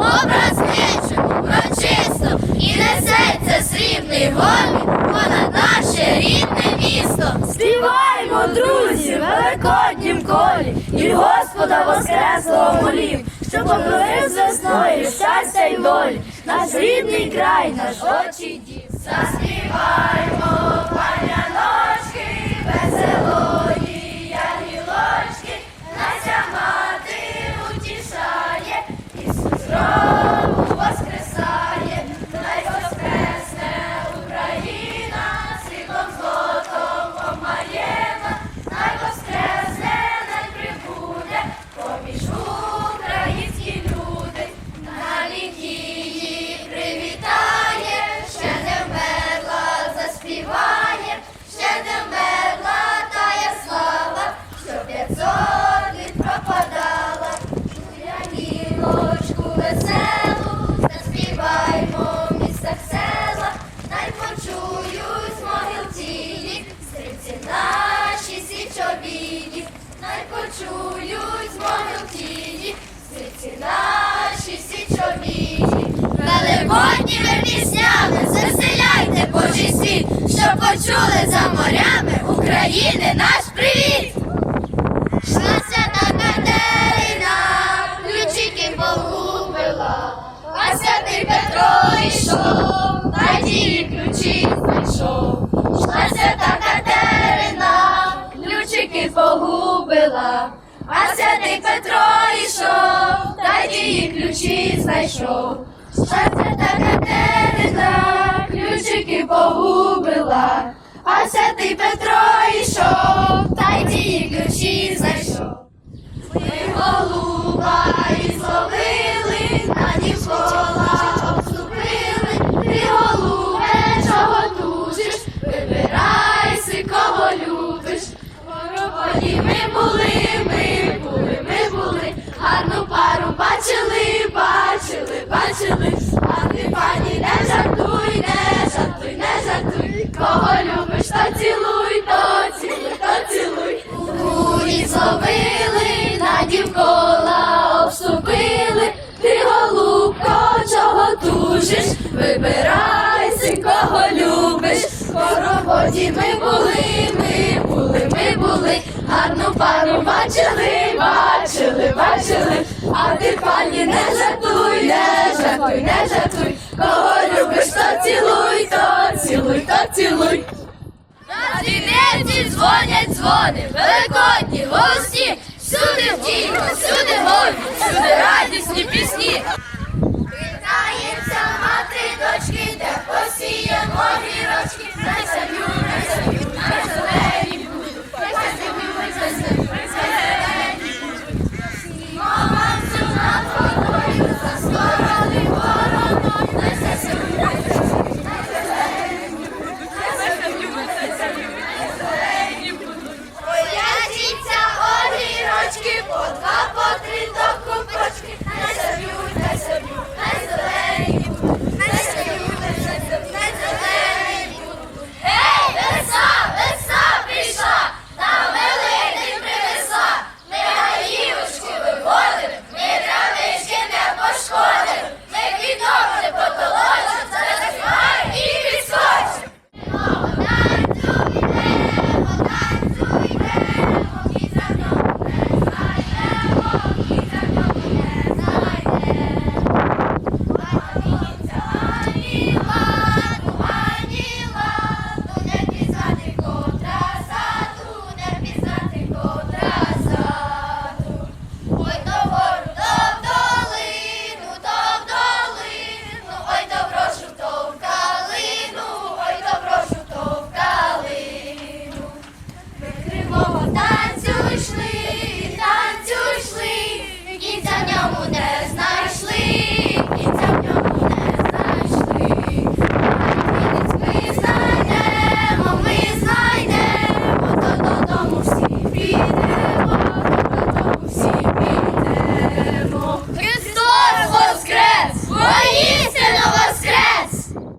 образ кличе урочисто, і несеться срібний гомін понад наше рідне місто. Співаймо, друзі, в великоднім колі, і Господа Воскреслого молів, що поборив з весною щастя й долі, наш рідний край, наш очі дім. Заспіваймо, паняночки, веселої най почують молоді, всі наші всі наші січові. Великодніми піснями заселяйте Божий світ, щоб почули за морями України наш привіт. А святий Петро йшов, та ті ключі знайшов. Щастя свята Катерина, ключики погубила, а святий Петро йшов, та й ті ключі знайшов. Бачили. А ти, пані, не жартуй, не жартуй, не жартуй. Кого любиш, то цілуй, то цілуй, то цілуй. На дзвіниці дзвонять дзвони, великодні гості, всюди втіха, всюди гомін, всюди радісні пісні.